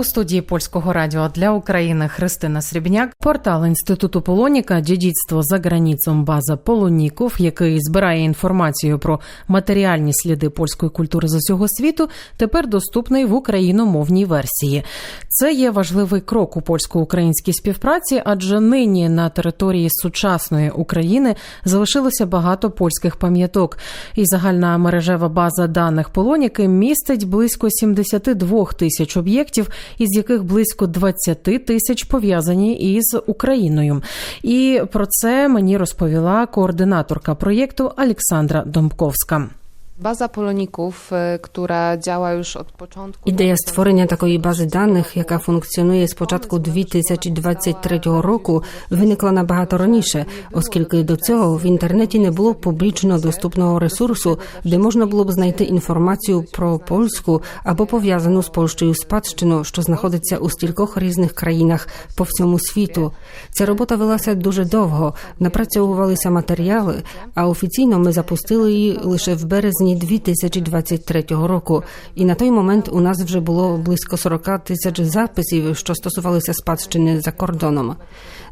У студії польського радіо для України Христина Срібняк, портал інституту Полоніка Дідітство за границом база Полоніков, який збирає інформацію про матеріальні сліди польської культури з усього світу, тепер доступний в україномовній версії. Це є важливий крок у польсько-українській співпраці, адже нині на території сучасної України залишилося багато польських пам'яток, і загальна мережева база даних Полоніки містить близько 72 тисяч об'єктів із яких близько 20 тисяч пов'язані із Україною. І про це мені розповіла координаторка проєкту Олександра Домбковська. Baza Poloników, e, która działa już od początku. Ідея створення такої бази даних, яка функціонує з початку 2023 року, виникла набагато раніше, оскільки до цього в інтернеті не було публічно доступного ресурсу, де можна було б знайти інформацію про польську або пов'язану з Польщею спадщину, що знаходиться у стількох різних країнах по всьому світу. Ця робота велася дуже довго, напрацьовувалися матеріали, а офіційно ми запустили її лише в березні 2023 року. І на той момент у нас вже було близько 40 тисяч записів, що стосувалися спадщини за кордоном.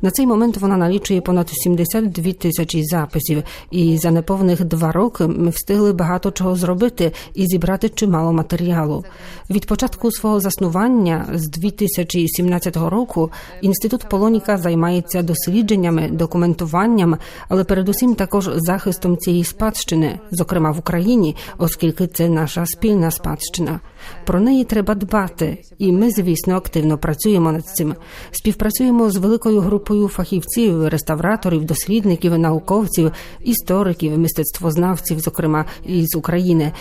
На цей момент вона налічує понад 72 тисячі записів, і за неповних два роки ми встигли багато чого зробити і зібрати чимало матеріалу. Від початку свого заснування з 2017 року інститут Полоніка займається дослідженнями, документуванням, але передусім також захистом цієї спадщини, зокрема в Україні, оскільки це наша спільна спадщина. Про неї треба дбати, і ми, звісно, активно працюємо над цим. Співпрацюємо з великою групою фахівців, реставраторів, дослідників, науковців, істориків, мистецтвознавців, зокрема із України.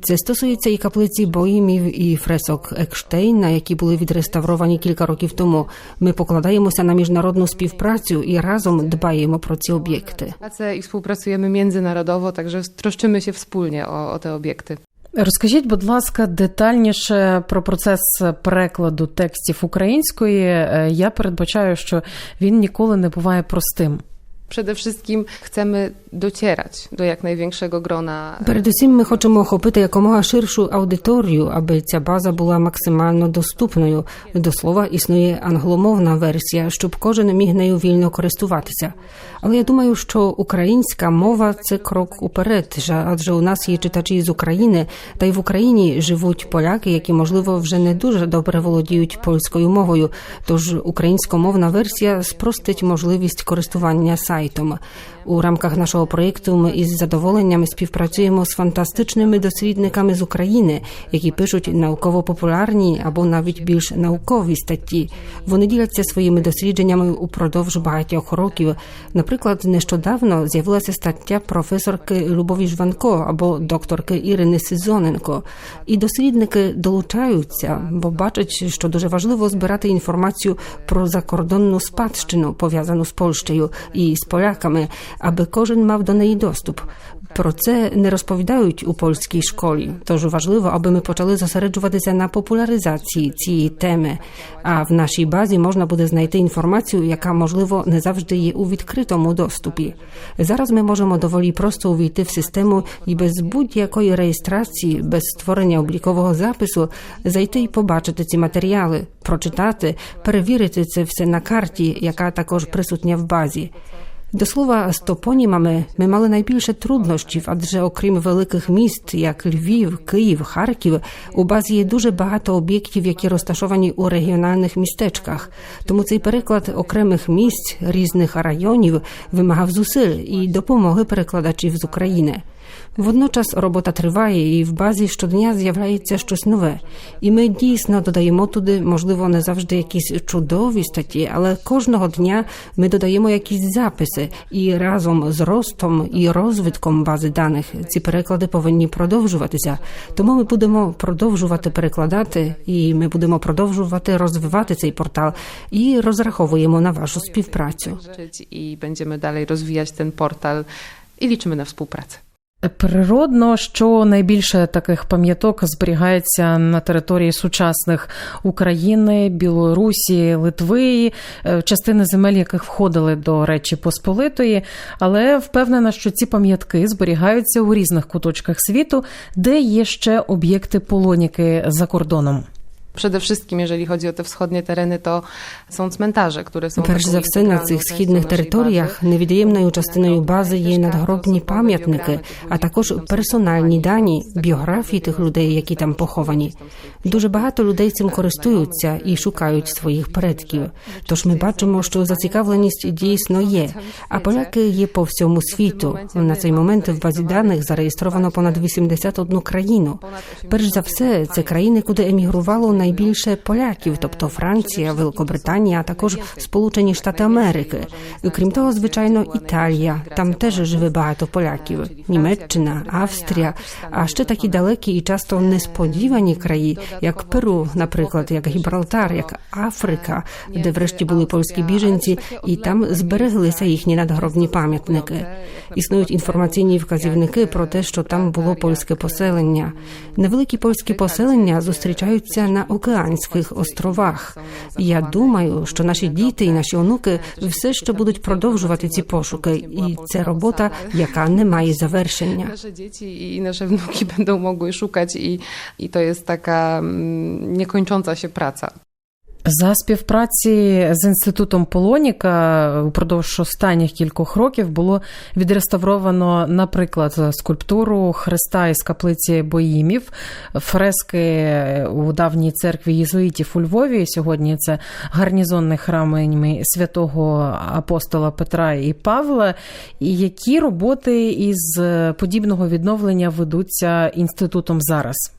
Це стосується і каплиці боїмів, і фресок Екштейна, які були відреставровані кілька років тому. Ми покладаємося на міжнародну співпрацю і разом дбаємо про ці об'єкти. Pracę i współpracujemy międzynarodowo, także troszczymy się wspólnie o, o te obiekty. Розкажіть, будь ласка, детальніше про процес перекладу текстів української. Е, Я передбачаю, що він ніколи не буває простим. Przede wszystkim chcemy docierać do jak największego grona. Передусім, ми хочемо охопити якомога ширшу аудиторію, аби ця база була максимально доступною. До слова, існує англомовна версія, щоб кожен міг нею вільно користуватися. Але я думаю, що українська мова це крок уперед, адже у нас є читачі з України, та й в Україні живуть поляки, які можливо вже не дуже добре володіють польською мовою. Тож українськомовна версія спростить можливість користування сайтом. У рамках нашого проєкту ми із задоволенням співпрацюємо з фантастичними дослідниками з України, які пишуть науково-популярні або навіть більш наукові статті. Вони діляться своїми дослідженнями упродовж багатьох років. Наприклад, нещодавно з'явилася стаття професорки Любові Жванко або докторки Ірини Сизоненко. І дослідники долучаються, бо бачать, що дуже важливо збирати інформацію про закордонну спадщину, пов'язану з Польщею і з поляками, аби кожен мав до неї доступ. Про це не розповідають у польській школі. Тож важливо, аби ми почали зосереджуватися на популяризації цієї теми. А в нашій базі можна буде знайти інформацію, яка можливо не завжди є у відкритому доступі. Зараз ми можемо доволі просто увійти в систему і без будь-якої реєстрації, без створення облікового запису, зайти і побачити ці матеріали, прочитати, перевірити це все на карті, яка також присутня в базі. До слова, з топонімами ми мали найбільше труднощів, адже окрім великих міст, як Львів, Київ, Харків, у базі є дуже багато об'єктів, які розташовані у регіональних містечках. Тому цей переклад окремих місць різних районів вимагав зусиль і допомоги перекладачів з України. Водночас робота триває, і в базі щодня з'являється щось нове. І ми дійсно додаємо туди, можливо, не завжди якісь чудові статті, але кожного дня ми додаємо якісь записи, і разом з ростом і розвитком бази даних ці переклади повинні продовжуватися. Тому ми будемо продовжувати перекладати, і ми будемо продовжувати розвивати цей портал і розраховуємо на вашу співпрацю. I będziemy dalej rozwijać ten portal i liczymy na współpracę. Природно, що найбільше таких пам'яток зберігається на території сучасних України, Білорусі, Литви, е, частини земель, яких входили до Речі Посполитої, але впевнена, що ці пам'ятки зберігаються у різних куточках світу, де є ще об'єкти полоніки за кордоном. Przede wszystkim, jeżeli chodzi o te wschodnie tereny, to są cmentarze, które są Перш за все, на цих східних територіях невід'ємною частиною бази є надгробні пам'ятники, а також персональні дані, біографії тих людей, які там поховані. Дуже багато людей цим користуються і шукають своїх предків. Тож ми бачимо, що зацікавленість дійсно є. А поляки є по всьому світу. На цей момент в базі даних зареєстровано понад 81 країну. Перш за все, це країни, куди емігрувало найбільше поляків, тобто Франція, Великобританія, а також Сполучені Штати Америки. Крім того, звичайно, Італія. Там теж живе багато поляків, Німеччина, Австрія, а ще такі далекі і часто несподівані краї, як Перу, наприклад, як Гібралтар, як Африка, де врешті були польські біженці, і там збереглися їхні надгробні пам'ятники. Існують інформаційні вказівники про те, що там було польське поселення. Невеликі польські поселення зустрічаються на океанських островах. Я думаю, що наші діти і наші онуки все ще будуть продовжувати ці пошуки, і це робота, яка не має завершення. Наші діти і наші внуки будуть могли шукати, і то є така taka праця. За співпраці з інститутом Полоніка упродовж останніх кількох років було відреставровано, наприклад, скульптуру Христа із каплиці Боїмів, фрески у давній церкві єзуїтів у Львові. Сьогодні це гарнізонний храм святого апостола Петра і Павла. І які роботи із подібного відновлення ведуться інститутом зараз?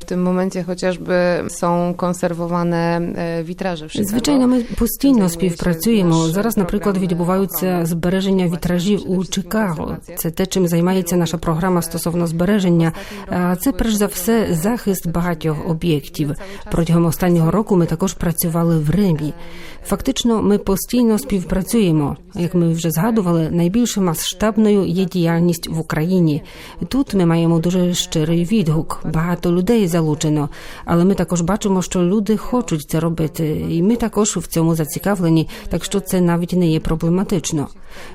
W tym momencie chociażby są konserwowane e, witraże. Звичайно, ми постійно співпрацюємо. Зараз, наприклад, відбуваються збереження вітражів у Чикаго. Це те, чим займається наша програма стосовно збереження. Це перш за все захист багатьох об'єктів. Протягом останнього року ми також працювали в Римі. Фактично, ми постійно співпрацюємо. Як ми вже згадували, найбільш масштабною є діяльність в Україні. Тут ми маємо дуже щирий відгук. Багато людей залучено, але ми також бачимо, що люди хочуть це робити, і ми також в цьому зацікавлені, так що це навіть не є проблематично.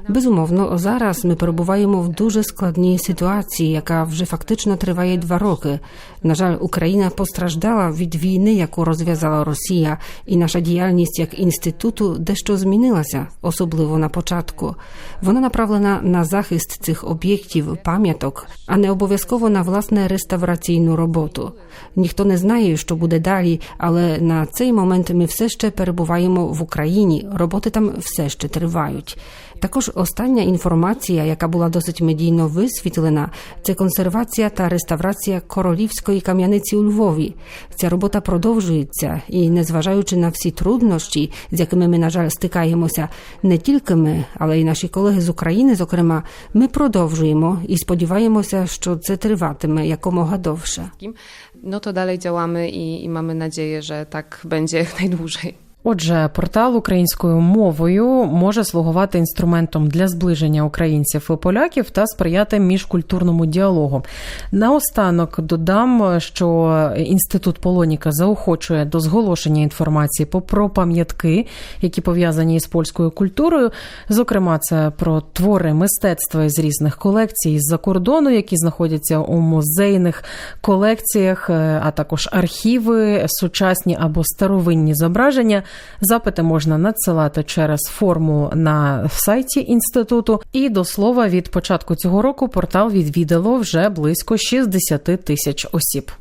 Безумовно, зараз ми перебуваємо в дуже складній ситуації, яка вже фактично триває два роки. На жаль, Україна постраждала від війни, яку розв'язала Росія, і наша діяльність як інституту дещо змінилася, особливо на початку. Вона направлена на захист цих об'єктів, пам'яток, а не обов'язково на власне реставраційну роботу. Ніхто не знає, що буде далі, але на цей момент ми все ще перебуваємо в Україні. Роботи там все ще тривають. Також остання інформація, яка була досить медійно висвітлена, це консервація та реставрація королівської кам'яниці у Львові. Ця робота продовжується, і незважаючи на всі труднощі, з якими ми, на жаль, стикаємося, не тільки ми, але й наші колеги з України, зокрема, ми продовжуємо і сподіваємося, що це триватиме якомога довше. To dalej działamy i, i mamy nadzieję, że tak będzie jak najdłużej. Отже, портал українською мовою може слугувати інструментом для зближення українців і поляків та сприяти міжкультурному діалогу. Наостанок додам, що інститут Полоніка заохочує до зголошення інформації про пам'ятки, які пов'язані з польською культурою. Зокрема, це про твори мистецтва з різних колекцій з-за кордону, які знаходяться у музейних колекціях, а також архіви, сучасні або старовинні зображення. Запити можна надсилати через форму на сайті інституту. І до слова, від початку цього року портал відвідало вже близько 60 тисяч осіб.